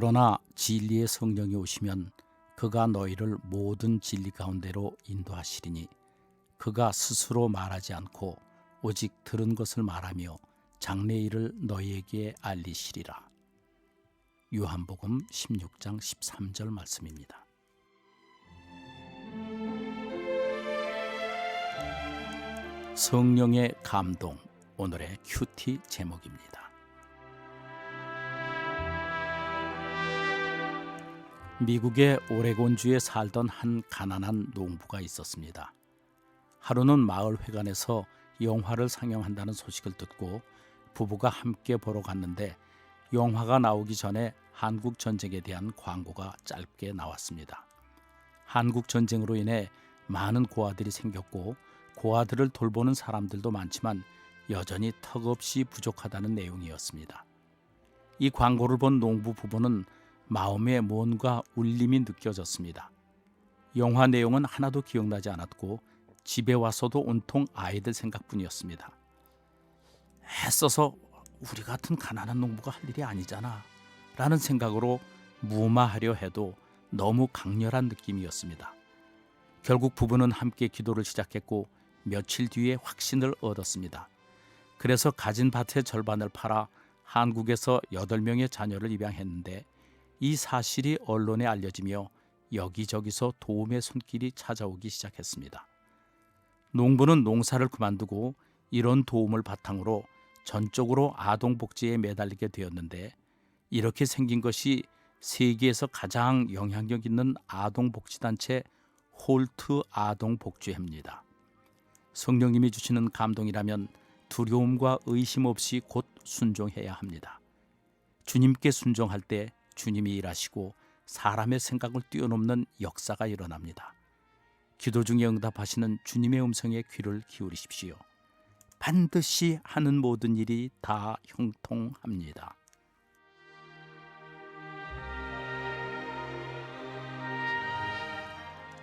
그러나 진리의 성령이 오시면 그가 너희를 모든 진리 가운데로 인도하시리니 그가 스스로 말하지 않고 오직 들은 것을 말하며 장래 일을 너희에게 알리시리라. 요한복음 16장 13절 말씀입니다. 성령의 감동 오늘의 큐티 제목입니다. 미국의 오레곤주에 살던 한 가난한 농부가 있었습니다. 하루는 마을 회관에서 영화를 상영한다는 소식을 듣고 부부가 함께 보러 갔는데 영화가 나오기 전에 한국 전쟁에 대한 광고가 짧게 나왔습니다. 한국 전쟁으로 인해 많은 고아들이 생겼고 고아들을 돌보는 사람들도 많지만 여전히 턱없이 부족하다는 내용이었습니다. 이 광고를 본 농부 부부는 마음에 뭔가 울림이 느껴졌습니다. 영화 내용은 하나도 기억나지 않았고 집에 와서도 온통 아이들 생각뿐이었습니다. 애써서 우리 같은 가난한 농부가 할 일이 아니잖아. 라는 생각으로 무마하려 해도 너무 강렬한 느낌이었습니다. 결국 부부는 함께 기도를 시작했고 며칠 뒤에 확신을 얻었습니다. 그래서 가진 밭의 절반을 팔아 한국에서 8명의 자녀를 입양했는데 이 사실이 언론에 알려지며 여기저기서 도움의 손길이 찾아오기 시작했습니다. 농부는 농사를 그만두고 이런 도움을 바탕으로 전적으로 아동복지에 매달리게 되었는데 이렇게 생긴 것이 세계에서 가장 영향력 있는 아동복지단체 홀트 아동복지회입니다. 성령님이 주시는 감동이라면 두려움과 의심 없이 곧 순종해야 합니다. 주님께 순종할 때 주님이 일하시고 사람의 생각을 뛰어넘는 역사가 일어납니다. 기도 중에 응답하시는 주님의 음성에 귀를 기울이십시오. 반드시 하는 모든 일이 다 형통합니다.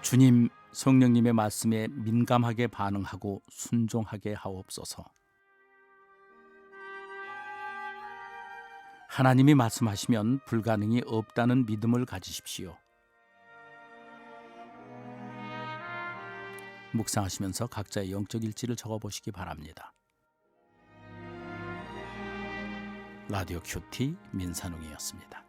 주님 성령님의 말씀에 민감하게 반응하고 순종하게 하옵소서. 하나님이 말씀하시면 불가능이 없다는 믿음을 가지십시오. 묵상하시면서 각자의 영적 일지를 적어 보시기 바랍니다. 라디오 큐티 민산웅이었습니다.